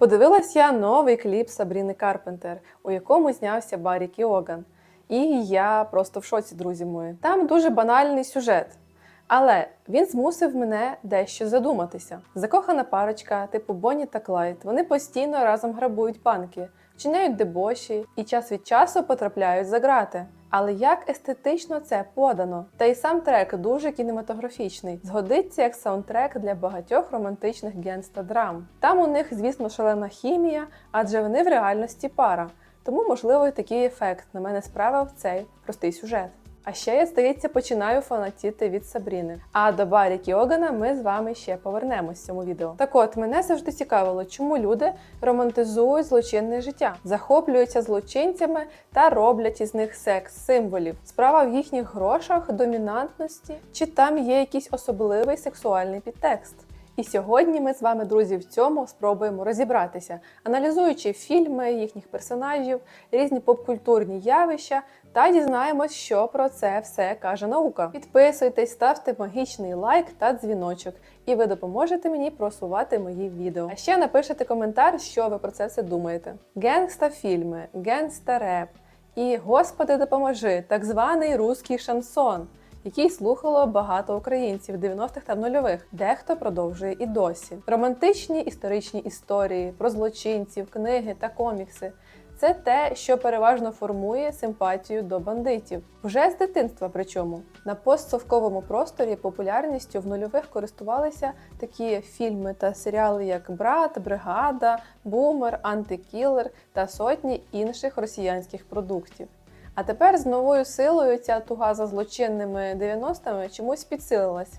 Подивилась я новий кліп Сабріни Карпентер, у якому знявся Баррі Кіоган. І я просто в шоці, друзі мої. Там дуже банальний сюжет. Але він змусив мене дещо задуматися. Закохана парочка, типу Бонні та Клайд, вони постійно разом грабують банки, вчиняють дебоші і час від часу потрапляють за грати. Але як естетично це подано? Та й сам трек дуже кінематографічний. Згодиться як саундтрек для багатьох романтичних генста драм. Там у них, звісно, шалена хімія, адже вони в реальності пара. Тому, можливо, і такий ефект на мене справив цей простий сюжет. А ще я, здається, починаю фанатіти від Сабріни. А до Барі Кіогана ми з вами ще повернемось в цьому відео. Так от мене завжди цікавило, чому люди романтизують злочинне життя, захоплюються злочинцями та роблять із них секс-символів. Справа в їхніх грошах, домінантності, чи там є якийсь особливий сексуальний підтекст. І сьогодні ми з вами, друзі, в цьому спробуємо розібратися, аналізуючи фільми, їхніх персонажів, різні попкультурні явища та дізнаємось, що про це все каже наука. Підписуйтесь, ставте магічний лайк та дзвіночок, і ви допоможете мені просувати мої відео. А ще напишете коментар, що ви про це все думаєте. Генгста фільми, генгста реп і Господи допоможи, так званий руський шансон який слухало багато українців 90-х та нульових. Дехто продовжує і досі. Романтичні історичні історії про злочинців, книги та комікси. Це те, що переважно формує симпатію до бандитів. Вже з дитинства, причому на постсовковому просторі популярністю в нульових користувалися такі фільми та серіали, як Брат, Бригада, Бумер, Антикілер та сотні інших росіянських продуктів. А тепер з новою силою ця туга за злочинними 90-ми чомусь підсилилась.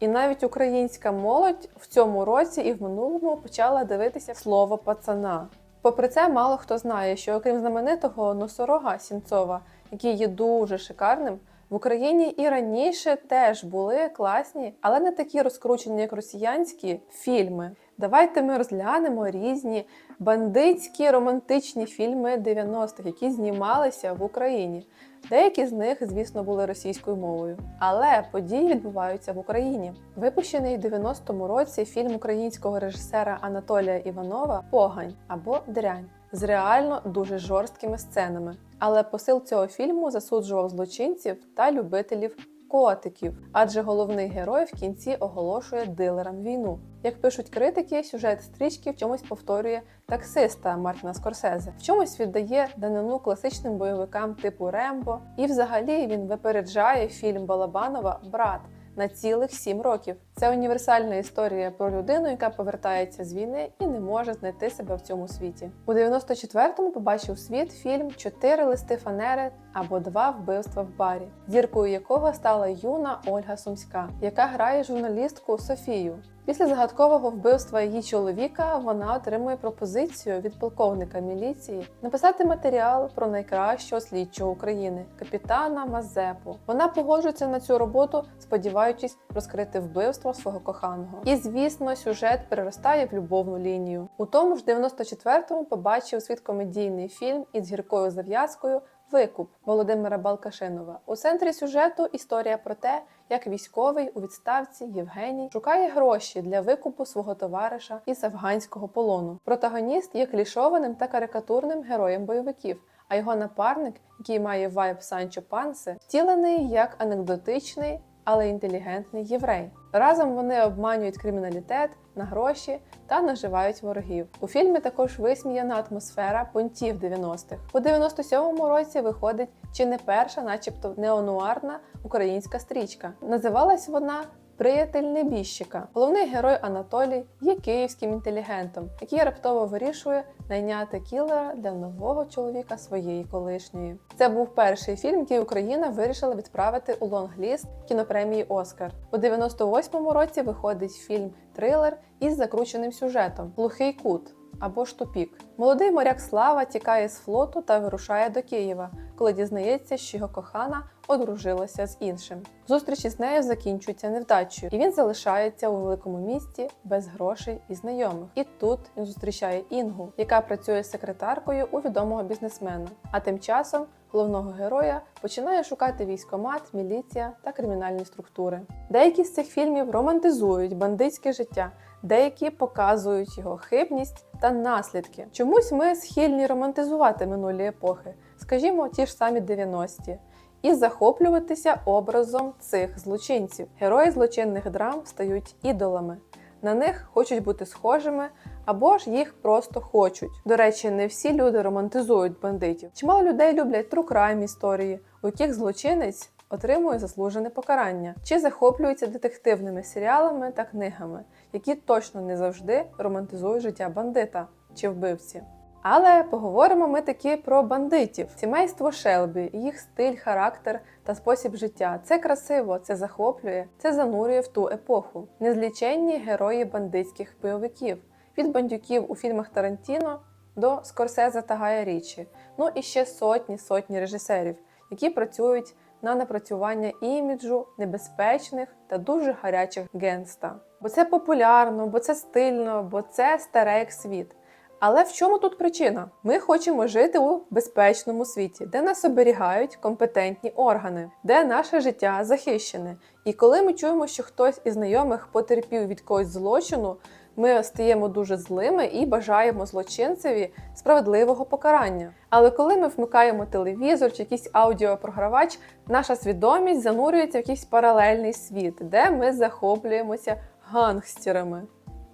І навіть українська молодь в цьому році і в минулому почала дивитися слово пацана. Попри це, мало хто знає, що окрім знаменитого носорога Сінцова, який є дуже шикарним, в Україні і раніше теж були класні, але не такі розкручені, як росіянські фільми. Давайте ми розглянемо різні бандитські романтичні фільми 90-х, які знімалися в Україні. Деякі з них, звісно, були російською мовою, але події відбуваються в Україні. Випущений у 90-му році фільм українського режисера Анатолія Іванова Погань або Дрянь з реально дуже жорсткими сценами. Але посил цього фільму засуджував злочинців та любителів котиків, адже головний герой в кінці оголошує дилерам війну. Як пишуть критики, сюжет стрічки в чомусь повторює таксиста Мартіна Скорсезе, в чомусь віддає данину класичним бойовикам типу Рембо, і взагалі він випереджає фільм Балабанова Брат на цілих сім років. Це універсальна історія про людину, яка повертається з війни і не може знайти себе в цьому світі. У 94-му побачив світ фільм Чотири листи фанери або два вбивства в барі, зіркою якого стала юна Ольга Сумська, яка грає журналістку Софію. Після загадкового вбивства її чоловіка вона отримує пропозицію від полковника міліції написати матеріал про найкращого слідчого України капітана Мазепу. Вона погоджується на цю роботу, сподіваючись розкрити вбивство свого коханого. І звісно, сюжет переростає в любовну лінію. У тому ж 94-му побачив світ комедійний фільм із гіркою зав'язкою. Викуп Володимира Балкашинова у центрі сюжету історія про те, як військовий у відставці Євгеній шукає гроші для викупу свого товариша із афганського полону. Протагоніст є клішованим та карикатурним героєм бойовиків. А його напарник, який має вайб Санчо Пансе, втілений як анекдотичний, але інтелігентний єврей. Разом вони обманюють криміналітет на гроші та наживають ворогів. У фільмі також висміяна атмосфера понтів 90-х. У 97-му році виходить чи не перша, начебто неонуарна українська стрічка. Називалась вона Приятель небіжчика. Головний герой Анатолій є київським інтелігентом, який раптово вирішує найняти кілера для нового чоловіка своєї колишньої. Це був перший фільм, який Україна вирішила відправити у лонгліст кінопремії Оскар. У 98-му році виходить фільм Трилер із закрученим сюжетом Глухий кут або ж тупік. Молодий моряк Слава тікає з флоту та вирушає до Києва, коли дізнається, що його кохана одружилася з іншим. Зустрічі з нею закінчуються невдачею, і він залишається у великому місті без грошей і знайомих. І тут він зустрічає Інгу, яка працює секретаркою у відомого бізнесмена. А тим часом головного героя починає шукати військомат, міліція та кримінальні структури. Деякі з цих фільмів романтизують бандитське життя. Деякі показують його хибність та наслідки. Чомусь ми схильні романтизувати минулі епохи, скажімо, ті ж самі 90-ті, і захоплюватися образом цих злочинців. Герої злочинних драм стають ідолами. На них хочуть бути схожими або ж їх просто хочуть. До речі, не всі люди романтизують бандитів. Чимало людей люблять true crime історії, у яких злочинець отримує заслужене покарання, чи захоплюються детективними серіалами та книгами, які точно не завжди романтизують життя бандита чи вбивці. Але поговоримо ми таки про бандитів. Сімейство Шелбі, їх стиль, характер та спосіб життя. Це красиво, це захоплює, це занурює в ту епоху. Незліченні герої бандитських бойовиків від бандюків у фільмах Тарантіно до Скорсезе та Гая Річі. Ну і ще сотні сотні режисерів, які працюють на напрацювання іміджу небезпечних та дуже гарячих генста. Бо це популярно, бо це стильно, бо це старе як світ. Але в чому тут причина? Ми хочемо жити у безпечному світі, де нас оберігають компетентні органи, де наше життя захищене. І коли ми чуємо, що хтось із знайомих потерпів від когось злочину, ми стаємо дуже злими і бажаємо злочинцеві справедливого покарання. Але коли ми вмикаємо телевізор чи якийсь аудіопрогравач, наша свідомість занурюється в якийсь паралельний світ, де ми захоплюємося гангстерами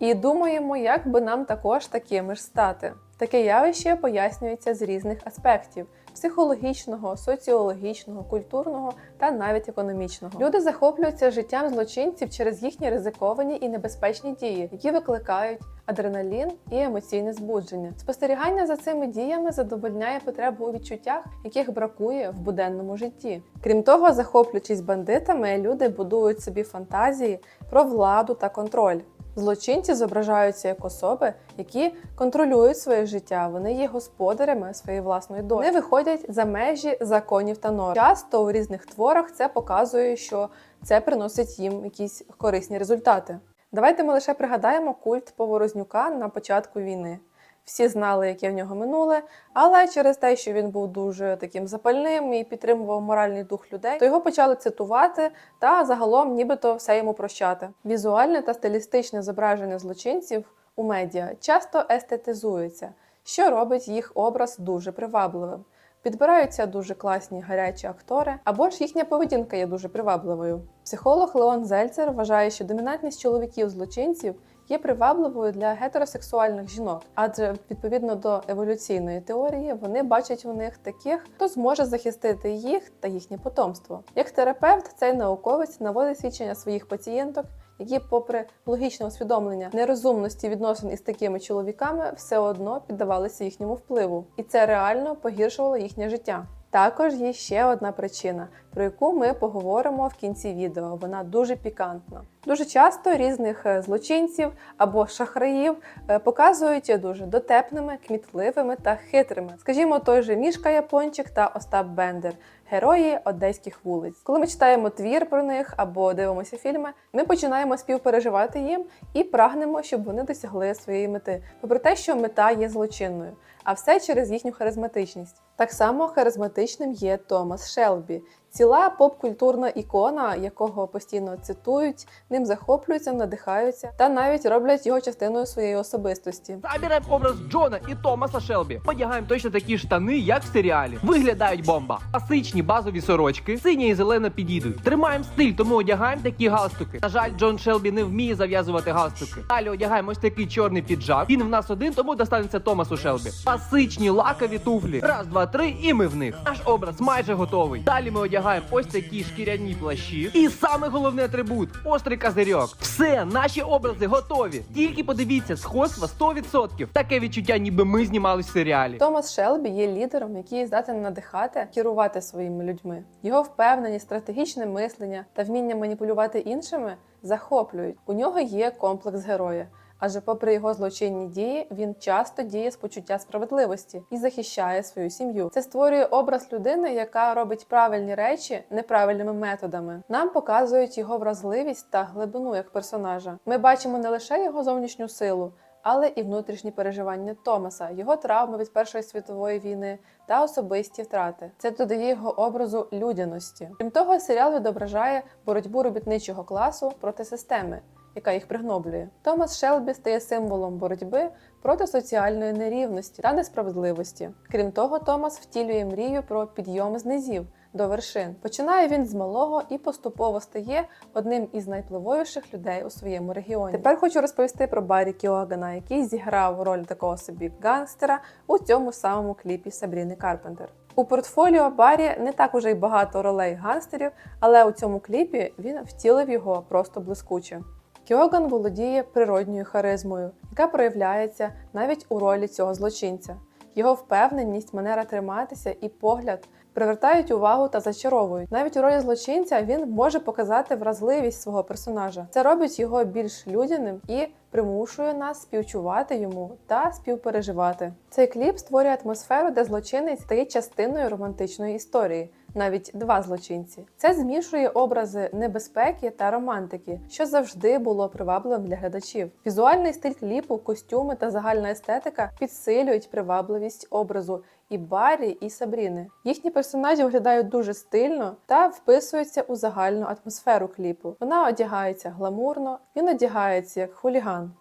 і думаємо, як би нам також такими ж стати. Таке явище пояснюється з різних аспектів: психологічного, соціологічного, культурного та навіть економічного. Люди захоплюються життям злочинців через їхні ризиковані і небезпечні дії, які викликають адреналін і емоційне збудження. Спостерігання за цими діями задовольняє потребу у відчуттях, яких бракує в буденному житті. Крім того, захоплюючись бандитами, люди будують собі фантазії про владу та контроль. Злочинці зображаються як особи, які контролюють своє життя. Вони є господарями своєї власної долі. Вони виходять за межі законів та норм. Часто у різних творах це показує, що це приносить їм якісь корисні результати. Давайте ми лише пригадаємо культ Поворознюка на початку війни. Всі знали, яке в нього минуле, але через те, що він був дуже таким запальним і підтримував моральний дух людей, то його почали цитувати та загалом нібито все йому прощати. Візуальне та стилістичне зображення злочинців у медіа часто естетизується, що робить їх образ дуже привабливим. Підбираються дуже класні гарячі актори, або ж їхня поведінка є дуже привабливою. Психолог Леон Зельцер вважає, що домінантність чоловіків-злочинців є привабливою для гетеросексуальних жінок, адже відповідно до еволюційної теорії вони бачать у них таких, хто зможе захистити їх та їхнє потомство. Як терапевт, цей науковець наводить свідчення своїх пацієнток, які, попри логічне усвідомлення нерозумності відносин із такими чоловіками, все одно піддавалися їхньому впливу, і це реально погіршувало їхнє життя. Також є ще одна причина, про яку ми поговоримо в кінці відео. Вона дуже пікантна. Дуже часто різних е, злочинців або шахраїв е, показують дуже дотепними, кмітливими та хитрими. Скажімо, той же Мішка Япончик та Остап Бендер, герої одеських вулиць. Коли ми читаємо твір про них або дивимося фільми, ми починаємо співпереживати їм і прагнемо, щоб вони досягли своєї мети, попри те, що мета є злочинною. А все через їхню харизматичність. Так само харизматичним є Томас Шелбі, ціла поп-культурна ікона, якого постійно цитують, ним захоплюються, надихаються та навіть роблять його частиною своєї особистості. Забираємо образ Джона і Томаса Шелбі. Одягаємо точно такі штани, як в серіалі. Виглядають бомба. Класичні базові сорочки, синя і зелена підійдуть. Тримаємо стиль, тому одягаємо такі галстуки. На жаль, Джон Шелбі не вміє зав'язувати галстуки. Далі одягаємо ось такий чорний піджак. Він в нас один, тому достанеться Томасу Шелбі. Класичні лакові туфлі. Раз, два, три, і ми в них. Наш образ майже готовий. Далі ми одягаємо ось такі шкіряні плащі. І саме головний атрибут острий козирьок. Все, наші образи готові. Тільки подивіться, сходство 100%. Таке відчуття, ніби ми знімались в серіалі. Томас Шелбі є лідером, який здатен надихати, керувати своїми людьми. Його впевненість, стратегічне мислення та вміння маніпулювати іншими захоплюють. У нього є комплекс героя. Адже, попри його злочинні дії, він часто діє з почуття справедливості і захищає свою сім'ю. Це створює образ людини, яка робить правильні речі неправильними методами. Нам показують його вразливість та глибину як персонажа. Ми бачимо не лише його зовнішню силу. Але і внутрішні переживання Томаса, його травми від Першої світової війни та особисті втрати. Це додає його образу людяності. Крім того, серіал відображає боротьбу робітничого класу проти системи, яка їх пригноблює. Томас Шелбі стає символом боротьби проти соціальної нерівності та несправедливості. Крім того, Томас втілює мрію про підйом з низів до вершин. Починає він з малого і поступово стає одним із найвпливовіших людей у своєму регіоні. Тепер хочу розповісти про Баррі Кіогана, який зіграв роль такого собі гангстера у цьому самому кліпі Сабріни Карпентер. У портфоліо Баррі не так уже й багато ролей гангстерів, але у цьому кліпі він втілив його просто блискуче. Кіоган володіє природньою харизмою, яка проявляється навіть у ролі цього злочинця. Його впевненість, манера триматися і погляд привертають увагу та зачаровують. Навіть у ролі злочинця він може показати вразливість свого персонажа. Це робить його більш людяним і примушує нас співчувати йому та співпереживати. Цей кліп створює атмосферу, де злочинець стає частиною романтичної історії. Навіть два злочинці. Це змішує образи небезпеки та романтики, що завжди було привабливим для глядачів. Візуальний стиль кліпу, костюми та загальна естетика підсилюють привабливість образу і Баррі, і Сабріни. Їхні персонажі виглядають дуже стильно та вписуються у загальну атмосферу кліпу. Вона одягається гламурно, він одягається як хуліган.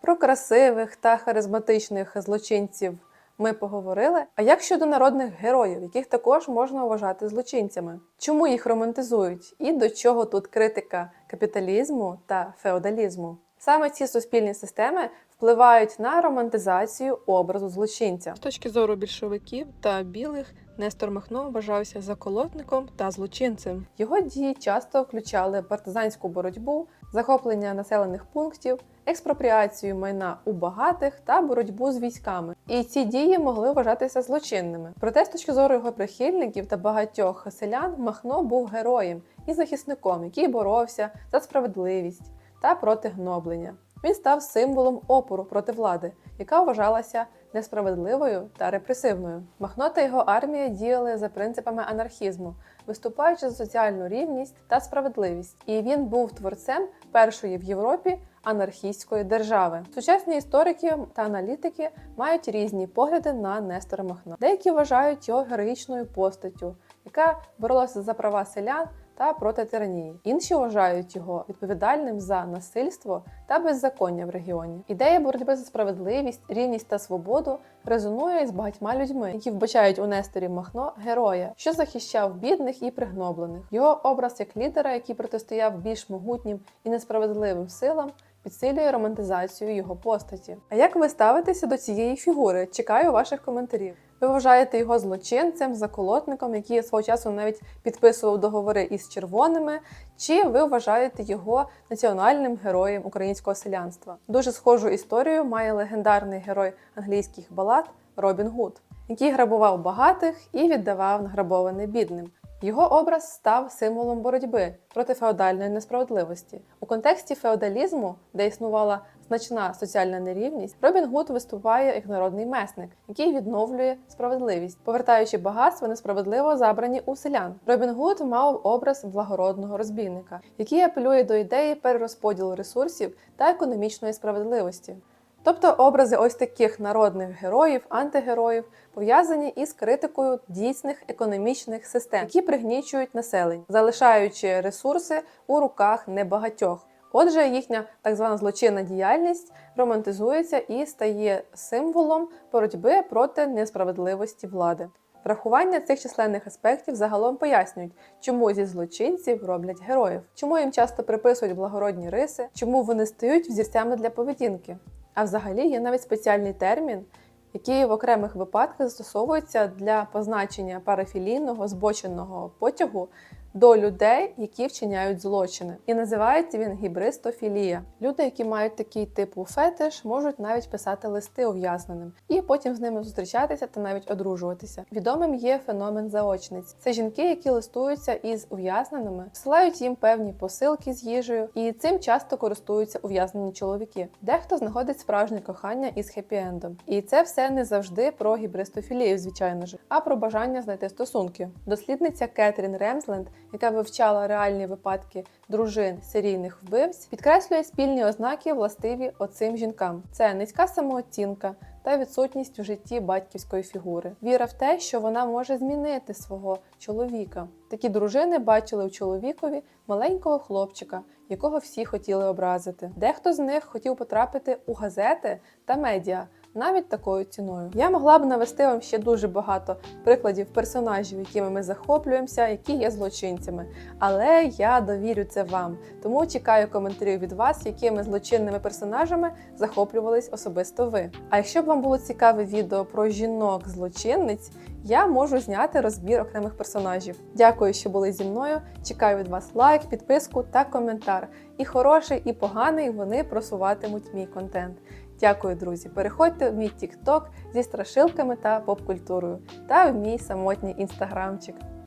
Про красивих та харизматичних злочинців ми поговорили. А як щодо народних героїв, яких також можна вважати злочинцями? Чому їх романтизують? І до чого тут критика капіталізму та феодалізму? Саме ці суспільні системи впливають на романтизацію образу злочинця. З точки зору більшовиків та білих, Нестор Махно вважався заколотником та злочинцем. Його дії часто включали партизанську боротьбу, захоплення населених пунктів, експропріацію майна у багатих та боротьбу з військами. І ці дії могли вважатися злочинними. Проте, з точки зору його прихильників та багатьох селян, Махно був героєм і захисником, який боровся за справедливість та проти гноблення. Він став символом опору проти влади, яка вважалася несправедливою та репресивною. Махно та його армія діяли за принципами анархізму, виступаючи за соціальну рівність та справедливість. І він був творцем першої в Європі анархістської держави. Сучасні історики та аналітики мають різні погляди на Нестора Махна. Деякі вважають його героїчною постаттю, яка боролася за права селян та проти тиранії. Інші вважають його відповідальним за насильство та беззаконня в регіоні. Ідея боротьби за справедливість, рівність та свободу резонує з багатьма людьми, які вбачають у Несторі Махно героя, що захищав бідних і пригноблених. Його образ як лідера, який протистояв більш могутнім і несправедливим силам. Підсилює романтизацію його постаті. А як ви ставитеся до цієї фігури? Чекаю ваших коментарів. Ви вважаєте його злочинцем, заколотником, який свого часу навіть підписував договори із червоними, чи ви вважаєте його національним героєм українського селянства? Дуже схожу історію має легендарний герой англійських балад Робін Гуд, який грабував багатих і віддавав награбоване бідним. Його образ став символом боротьби проти феодальної несправедливості. У контексті феодалізму, де існувала значна соціальна нерівність, Робін Гуд виступає як народний месник, який відновлює справедливість, повертаючи багатства несправедливо забрані у селян. Робін Гуд мав образ благородного розбійника, який апелює до ідеї перерозподілу ресурсів та економічної справедливості. Тобто образи ось таких народних героїв, антигероїв пов'язані із критикою дійсних економічних систем, які пригнічують населення, залишаючи ресурси у руках небагатьох. Отже, їхня так звана злочинна діяльність романтизується і стає символом боротьби проти несправедливості влади. Врахування цих численних аспектів загалом пояснюють, чому зі злочинців роблять героїв, чому їм часто приписують благородні риси, чому вони стають взірцями для поведінки. А взагалі є навіть спеціальний термін, який в окремих випадках застосовується для позначення парафілійного збоченого потягу до людей, які вчиняють злочини. І називається він гібристофілія. Люди, які мають такий типу фетиш, можуть навіть писати листи ув'язненим і потім з ними зустрічатися та навіть одружуватися. Відомим є феномен заочниць. Це жінки, які листуються із ув'язненими, всилають їм певні посилки з їжею, і цим часто користуються ув'язнені чоловіки. Дехто знаходить справжнє кохання із хеппі-ендом. І це все не завжди про гібристофілію, звичайно ж, а про бажання знайти стосунки. Дослідниця Кетрін Ремсленд яка вивчала реальні випадки дружин серійних вбивць, підкреслює спільні ознаки, властиві оцим жінкам: це низька самооцінка та відсутність в житті батьківської фігури. Віра в те, що вона може змінити свого чоловіка. Такі дружини бачили у чоловікові маленького хлопчика, якого всі хотіли образити. Дехто з них хотів потрапити у газети та медіа. Навіть такою ціною я могла б навести вам ще дуже багато прикладів персонажів, якими ми захоплюємося, які є злочинцями. Але я довірю це вам. Тому чекаю коментарів від вас, якими злочинними персонажами захоплювались особисто ви. А якщо б вам було цікаве відео про жінок-злочинниць, я можу зняти розбір окремих персонажів. Дякую, що були зі мною. Чекаю від вас лайк, підписку та коментар. І хороший, і поганий вони просуватимуть мій контент. Дякую, друзі! Переходьте в мій TikTok зі страшилками та поп-культурою та в мій самотній інстаграмчик.